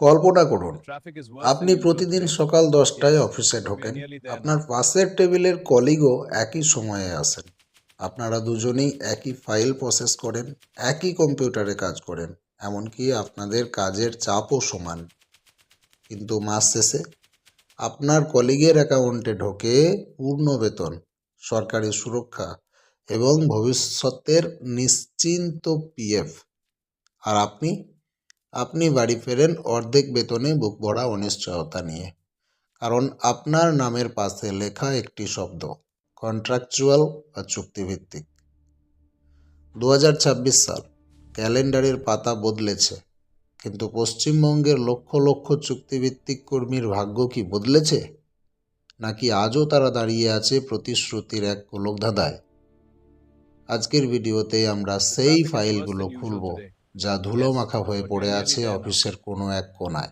কল্পনা করুন আপনি প্রতিদিন সকাল দশটায় অফিসে ঢোকেন। আপনার পাশের টেবিলের কলিগও একই সময়ে আসেন। আপনারা দুজনেই একই ফাইল প্রসেস করেন একই কম্পিউটারে কাজ করেন এমনকি আপনাদের কাজের চাপও সমান। কিন্তু মাস শেষে আপনার কলিগের অ্যাকাউন্টে ঢোকে পূর্ণ বেতন সরকারি সুরক্ষা এবং ভবিষ্যতের নিশ্চিন্ত পিএফ আর আপনি আপনি বাড়ি ফেরেন অর্ধেক বেতনে বুক ভরা অনিশ্চয়তা নিয়ে। কারণ আপনার নামের পাশে লেখা একটি শব্দ কন্ট্রাকচুয়াল বা চুক্তিভিত্তিক। দু হাজার ছাব্বিশ সাল ক্যালেন্ডারের পাতা বদলেছে। কিন্তু পশ্চিমবঙ্গের লক্ষ লক্ষ চুক্তিভিত্তিক কর্মীর ভাগ্য কি বদলেছে? নাকি আজও তারা দাঁড়িয়ে আছে প্রতিশ্রুতির এক গোলকধাঁধায়? আজকের ভিডিওতে আমরা সেই ফাইলগুলো খুলব। যা ধুলো মাখা হয়ে পড়ে আছে অফিসের কোনো এক কোনায়।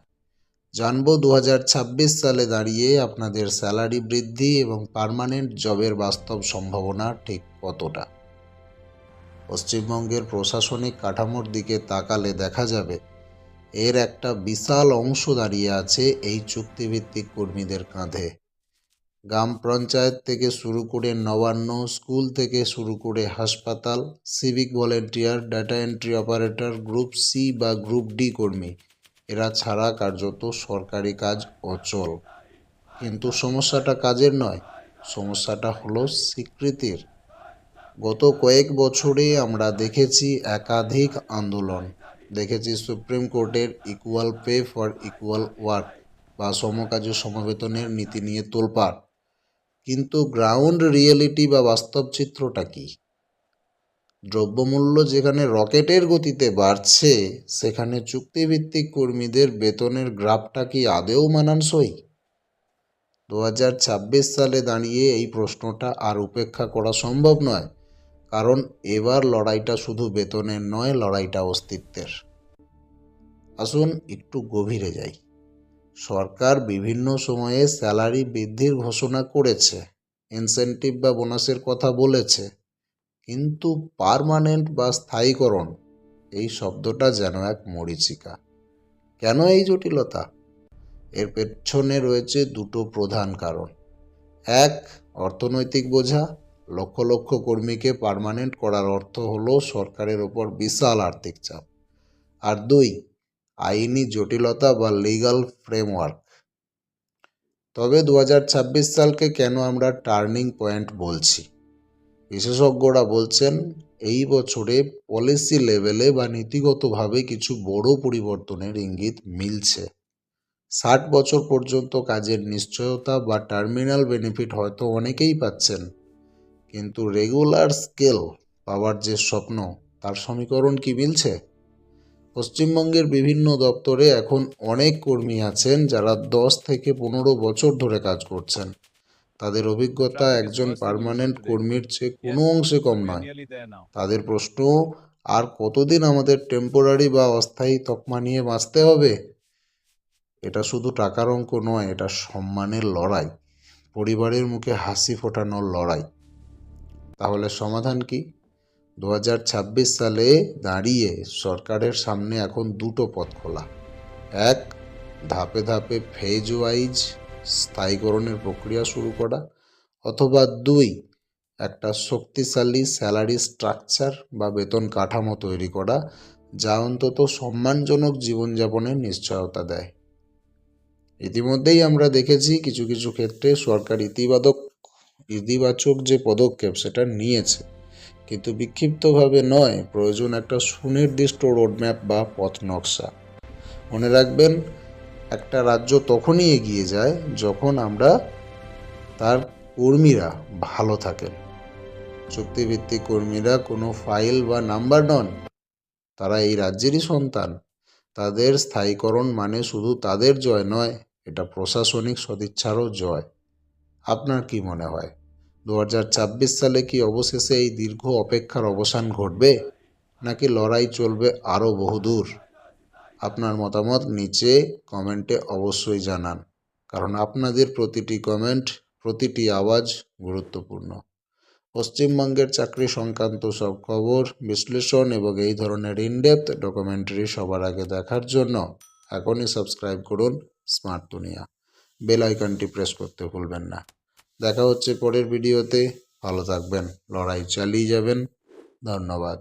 জানব দু হাজার ছাব্বিশ সালে দাঁড়িয়ে আপনাদের স্যালারি বৃদ্ধি এবং পার্মানেন্ট জবের বাস্তব সম্ভাবনা ঠিক কতটা? পশ্চিমবঙ্গের প্রশাসনিক কাঠামোর দিকে তাকালে দেখা যাবে এর একটা বিশাল অংশ দাঁড়িয়ে আছে এই চুক্তিভিত্তিক কর্মীদের কাঁধে। গ্রাম পঞ্চায়েত থেকে শুরু করে নবান্ন স্কুল থেকে শুরু করে হাসপাতাল civic volunteer data entry operator group C বা গ্রুপ ডি কর্মী। এরা ছাড়া কার্যত সরকারি কাজ অচল। কিন্তু সমস্যাটা কাজের নয়, সমস্যাটা হলো স্বীকৃতির। গত কয়েক বছরে আমরা দেখেছি একাধিক আন্দোলন। দেখেছি সুপ্রিম কোর্টের equal pay for equal work বা সমকাজে সমবেতনের নীতি নিয়ে তোলপাড়। কিন্তু গ্রাউন্ড রিয়েলিটি বা বাস্তব চিত্রটা কী? দ্রব্যমূল্য যেখানে রকেটের গতিতে বাড়ছে, সেখানে চুক্তিভিত্তিক কর্মীদের বেতনের গ্রাফটা কি আদেও মানানসই? দু হাজার ছাব্বিশ সালে দাঁড়িয়ে এই প্রশ্নটা আর উপেক্ষা করা সম্ভব নয়, কারণ এবার লড়াইটা শুধু বেতনের নয়, লড়াইটা অস্তিত্বের। আসুন একটু গভীরে যাই। সরকার বিভিন্ন সময়ে স্যালারি বৃদ্ধির ঘোষণা করেছে ইনসেনটিভ বা বোনাসের কথা বলেছে। কিন্তু পারমানেন্ট বা স্থায়ীকরণ, এই শব্দটা যেন এক মরীচিকা। কেন এই জটিলতা? এর পেছনে রয়েছে দুটো প্রধান কারণ। এক, অর্থনৈতিক বোঝা, লক্ষ লক্ষ কর্মীকে পার্মানেন্ট করার অর্থ হলো সরকারের ওপর বিশাল আর্থিক চাপ। আর দুই আইনি জটিলতা বা লিগ্যাল ফ্রেমওয়ার্ক তবে দু হাজার ছাব্বিশ সালকে কেন আমরা টার্নিং পয়েন্ট বলছি? বিশেষজ্ঞরা বলছেন, এই বছরে পলিসি লেভেলে বা নীতিগতভাবে কিছু বড় পরিবর্তনের ইঙ্গিত মিলছে। ষাট বছর পর্যন্ত কাজের নিশ্চয়তা বা টার্মিনাল বেনিফিট হয়তো অনেকেই পাচ্ছেন, কিন্তু রেগুলার স্কেল পাওয়ার যে স্বপ্ন, তার সমীকরণ কি মিলছে? পশ্চিমবঙ্গের বিভিন্ন দপ্তরে এখন অনেক কর্মী আছেন যারা দশ থেকে পনেরো বছর ধরে কাজ করছেন। তাদের অভিজ্ঞতা একজন পার্মানেন্ট কর্মীর চেয়ে কোনো অংশে কম নয়। তাদের প্রশ্ন, আর কতদিন আমাদের টেম্পোরারি বা অস্থায়ী তকমা নিয়ে বাঁচতে হবে? এটা শুধু টাকার অঙ্ক নয়, এটা সম্মানের লড়াই। পরিবারের মুখে হাসি ফোটানোর লড়াই। তাহলে সমাধান কি? দু হাজার ছাব্বিশ সালে দাঁড়িয়ে সরকারের সামনে এখন দুটো পথ খোলা। এক, ধাপে ধাপে ফেজ ওয়াইজ স্থায়ীকরণের প্রক্রিয়া শুরু করা। অথবা দুই, একটা শক্তিশালী স্যালারি স্ট্রাকচার বা বেতন কাঠামো তৈরি করা, যা অন্তত সম্মানজনক জীবনযাপনের নিশ্চয়তা দেয়। ইতিমধ্যেই আমরা দেখেছি কিছু কিছু ক্ষেত্রে সরকার ইতিবাদক, ইতিবাচক যে পদক্ষেপ সেটা নিয়েছে। কিন্তু বিক্ষিপ্তভাবে নয়, প্রয়োজন একটা সুনির্দিষ্ট রোডম্যাপ বা পথ নকশা। মনে রাখবেন, একটা রাজ্য তখনই এগিয়ে যায় যখন আমরা তার কর্মীরা ভালো থাকেন। চুক্তিভিত্তিক কর্মীরা কোনো ফাইল বা নাম্বার নন। তারা এই রাজ্যেরই সন্তান। তাদের স্থায়ীকরণ মানে শুধু তাদের জয় নয়, এটা প্রশাসনিক সদিচ্ছারও জয়। আপনার কি মনে হয়? দু হাজার ছাব্বিশ সালে কি অবশেষে এই দীর্ঘ অপেক্ষার অবসান ঘটবে, নাকি লড়াই চলবে আরও বহুদূর? আপনার মতামত নিচে কমেন্টে অবশ্যই জানান, কারণ আপনাদের প্রতিটি কমেন্ট, প্রতিটি আওয়াজ গুরুত্বপূর্ণ। পশ্চিমবঙ্গের চাকরি সংক্রান্ত সব খবর, বিশ্লেষণ এবং এই ধরনের ইনডেপথ ডকুমেন্টারি সবার আগে দেখার জন্য এখনই সাবস্ক্রাইব করুন স্মার্ট দুনিয়া বেল আইকনটি প্রেস করতে ভুলবেন না। দেখা হচ্ছে পরের ভিডিওতে। ভালো থাকবেন লড়াই চালিয়ে যাবেন। ধন্যবাদ।